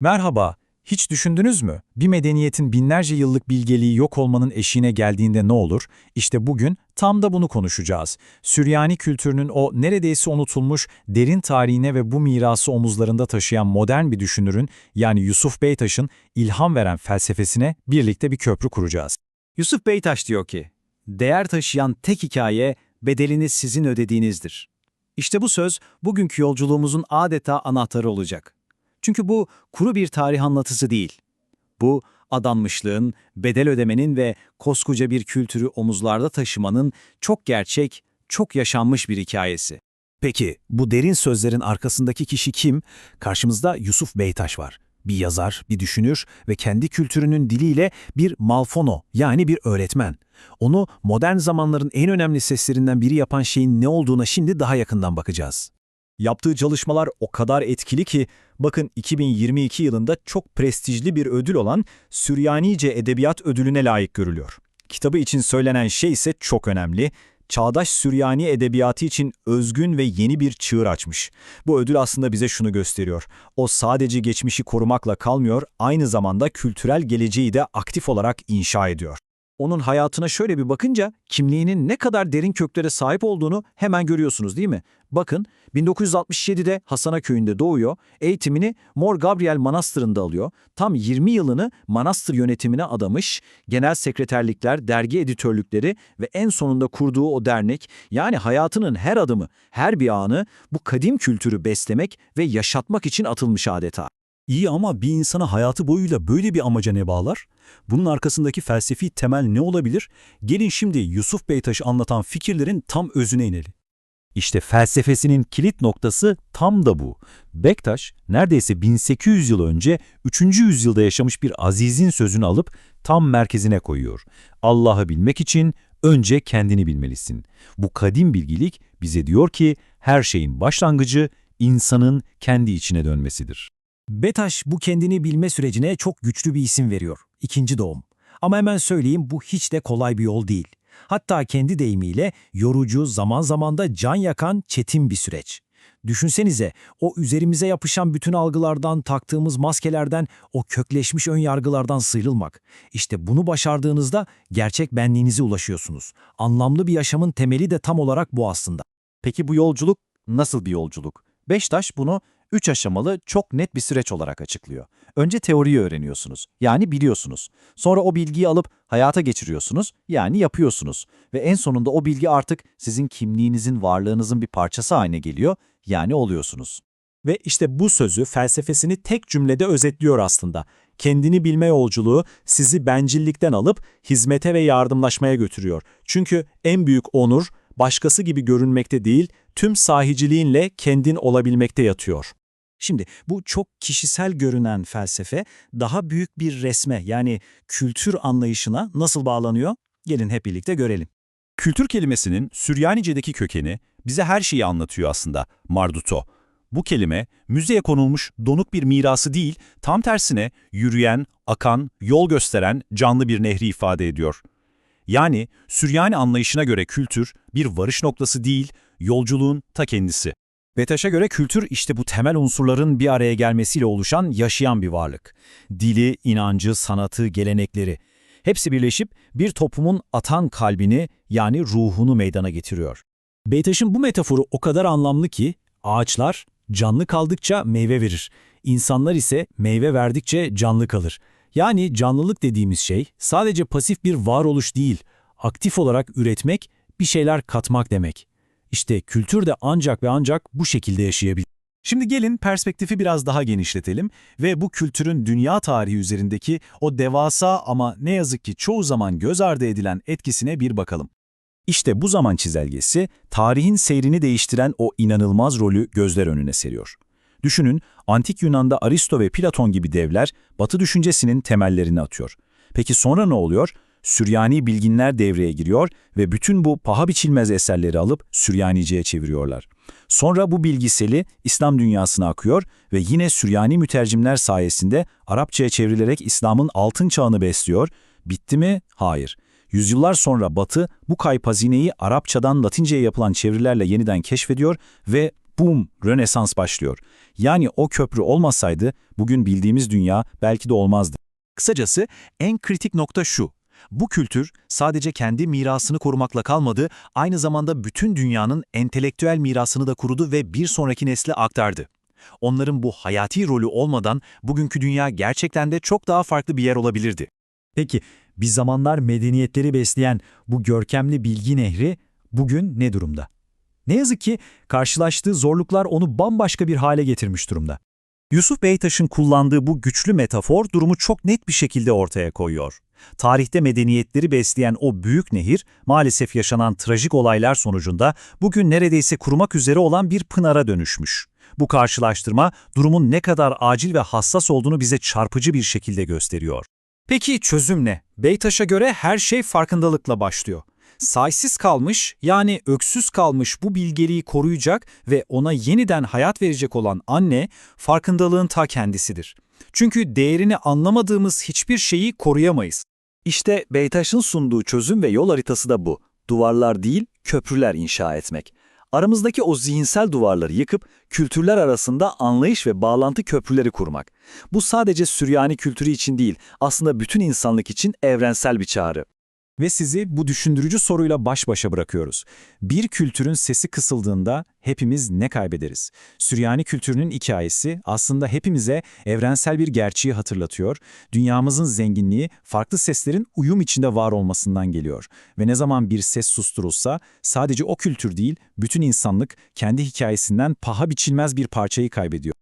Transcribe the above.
Merhaba, hiç düşündünüz mü? Bir medeniyetin binlerce yıllık bilgeliği yok olmanın eşiğine geldiğinde ne olur? İşte bugün tam da bunu konuşacağız. Süryani kültürünün o neredeyse unutulmuş derin tarihine ve bu mirası omuzlarında taşıyan modern bir düşünürün yani Yusuf Beytaş'ın ilham veren felsefesine birlikte bir köprü kuracağız. Yusuf Beytaş diyor ki, değer taşıyan tek hikaye bedelini sizin ödediğinizdir. İşte bu söz bugünkü yolculuğumuzun adeta anahtarı olacak. Çünkü bu kuru bir tarih anlatısı değil. Bu adanmışlığın, bedel ödemenin ve koskoca bir kültürü omuzlarda taşımanın çok gerçek, çok yaşanmış bir hikayesi. Peki bu derin sözlerin arkasındaki kişi kim? Karşımızda Yusuf Beytaş var. Bir yazar, bir düşünür ve kendi kültürünün diliyle bir malfono yani bir öğretmen. Onu modern zamanların en önemli seslerinden biri yapan şeyin ne olduğuna şimdi daha yakından bakacağız. Yaptığı çalışmalar o kadar etkili ki, bakın 2022 yılında çok prestijli bir ödül olan Süryanice Edebiyat Ödülüne layık görülüyor. Kitabı için söylenen şey ise çok önemli. Çağdaş Süryani edebiyatı için özgün ve yeni bir çığır açmış. Bu ödül aslında bize şunu gösteriyor. O sadece geçmişi korumakla kalmıyor, aynı zamanda kültürel geleceği de aktif olarak inşa ediyor. Onun hayatına şöyle bir bakınca kimliğinin ne kadar derin köklere sahip olduğunu hemen görüyorsunuz değil mi? Bakın 1967'de Hasana köyünde doğuyor, eğitimini Mor Gabriel Manastırı'nda alıyor, tam 20 yılını manastır yönetimine adamış, genel sekreterlikler, dergi editörlükleri ve en sonunda kurduğu o dernek, yani hayatının her adımı, her bir anı bu kadim kültürü beslemek ve yaşatmak için atılmış adeta. İyi ama bir insana hayatı boyuyla böyle bir amaca ne bağlar? Bunun arkasındaki felsefi temel ne olabilir? Gelin şimdi Yusuf Beytaş'ı anlatan fikirlerin tam özüne inelim. İşte felsefesinin kilit noktası tam da bu. Bektaş, neredeyse 1800 yıl önce 3. yüzyılda yaşamış bir azizin sözünü alıp tam merkezine koyuyor. Allah'ı bilmek için önce kendini bilmelisin. Bu kadim bilgilik bize diyor ki her şeyin başlangıcı insanın kendi içine dönmesidir. Betaş bu kendini bilme sürecine çok güçlü bir isim veriyor. İkinci doğum. Ama hemen söyleyeyim bu hiç de kolay bir yol değil. Hatta kendi deyimiyle yorucu, zaman zaman da can yakan çetin bir süreç. Düşünsenize o üzerimize yapışan bütün algılardan, taktığımız maskelerden, o kökleşmiş ön yargılardan sıyrılmak. İşte bunu başardığınızda gerçek benliğinize ulaşıyorsunuz. Anlamlı bir yaşamın temeli de tam olarak bu aslında. Peki bu yolculuk nasıl bir yolculuk? Beştaş bunu üç aşamalı çok net bir süreç olarak açıklıyor. Önce teoriyi öğreniyorsunuz, yani biliyorsunuz. Sonra o bilgiyi alıp hayata geçiriyorsunuz, yani yapıyorsunuz. Ve en sonunda o bilgi artık sizin kimliğinizin, varlığınızın bir parçası haline geliyor, yani oluyorsunuz. Ve işte bu sözü felsefesini tek cümlede özetliyor aslında. Kendini bilme yolculuğu sizi bencillikten alıp hizmete ve yardımlaşmaya götürüyor. Çünkü en büyük onur başkası gibi görünmekte değil, tüm sahiciliğinle kendin olabilmekte yatıyor. Şimdi bu çok kişisel görünen felsefe daha büyük bir resme yani kültür anlayışına nasıl bağlanıyor? Gelin hep birlikte görelim. Kültür kelimesinin Süryanice'deki kökeni bize her şeyi anlatıyor aslında, marduto. Bu kelime müzeye konulmuş donuk bir mirası değil, tam tersine yürüyen, akan, yol gösteren canlı bir nehri ifade ediyor. Yani Süryani anlayışına göre kültür bir varış noktası değil, yolculuğun ta kendisi. Betaş'a göre kültür işte bu temel unsurların bir araya gelmesiyle oluşan yaşayan bir varlık. Dili, inancı, sanatı, gelenekleri. Hepsi birleşip bir toplumun atan kalbini yani ruhunu meydana getiriyor. Beytaş'ın bu metaforu o kadar anlamlı ki ağaçlar canlı kaldıkça meyve verir. İnsanlar ise meyve verdikçe canlı kalır. Yani canlılık dediğimiz şey sadece pasif bir varoluş değil, aktif olarak üretmek, bir şeyler katmak demek. İşte kültür de ancak ve ancak bu şekilde yaşayabilir. Şimdi gelin perspektifi biraz daha genişletelim ve bu kültürün dünya tarihi üzerindeki o devasa ama ne yazık ki çoğu zaman göz ardı edilen etkisine bir bakalım. İşte bu zaman çizelgesi tarihin seyrini değiştiren o inanılmaz rolü gözler önüne seriyor. Düşünün, antik Yunan'da Aristo ve Platon gibi devler Batı düşüncesinin temellerini atıyor. Peki sonra ne oluyor? Süryani bilginler devreye giriyor ve bütün bu paha biçilmez eserleri alıp Süryanice'ye çeviriyorlar. Sonra bu bilgiseli İslam dünyasına akıyor ve yine Süryani mütercimler sayesinde Arapçaya çevrilerek İslam'ın altın çağını besliyor. Bitti mi? Hayır. Yüzyıllar sonra Batı bu kayıp hazineyi Arapçadan Latince'ye yapılan çevirilerle yeniden keşfediyor ve Bum, Rönesans başlıyor. Yani o köprü olmasaydı bugün bildiğimiz dünya belki de olmazdı. Kısacası en kritik nokta şu. Bu kültür sadece kendi mirasını korumakla kalmadı, aynı zamanda bütün dünyanın entelektüel mirasını da kurudu ve bir sonraki nesle aktardı. Onların bu hayati rolü olmadan bugünkü dünya gerçekten de çok daha farklı bir yer olabilirdi. Peki bir zamanlar medeniyetleri besleyen bu görkemli bilgi nehri bugün ne durumda? Ne yazık ki karşılaştığı zorluklar onu bambaşka bir hale getirmiş durumda. Yusuf Beytaş'ın kullandığı bu güçlü metafor durumu çok net bir şekilde ortaya koyuyor. Tarihte medeniyetleri besleyen o büyük nehir, maalesef yaşanan trajik olaylar sonucunda bugün neredeyse kurumak üzere olan bir pınara dönüşmüş. Bu karşılaştırma durumun ne kadar acil ve hassas olduğunu bize çarpıcı bir şekilde gösteriyor. Peki çözüm ne? Beytaş'a göre her şey farkındalıkla başlıyor. Saysiz kalmış yani öksüz kalmış bu bilgeliği koruyacak ve ona yeniden hayat verecek olan anne farkındalığın ta kendisidir. Çünkü değerini anlamadığımız hiçbir şeyi koruyamayız. İşte Beytaş'ın sunduğu çözüm ve yol haritası da bu. Duvarlar değil, köprüler inşa etmek. Aramızdaki o zihinsel duvarları yıkıp kültürler arasında anlayış ve bağlantı köprüleri kurmak. Bu sadece Süryani kültürü için değil, aslında bütün insanlık için evrensel bir çağrı. Ve sizi bu düşündürücü soruyla baş başa bırakıyoruz. Bir kültürün sesi kısıldığında hepimiz ne kaybederiz? Süryani kültürünün hikayesi aslında hepimize evrensel bir gerçeği hatırlatıyor. Dünyamızın zenginliği farklı seslerin uyum içinde var olmasından geliyor. Ve ne zaman bir ses susturulsa sadece o kültür değil, bütün insanlık kendi hikayesinden paha biçilmez bir parçayı kaybediyor.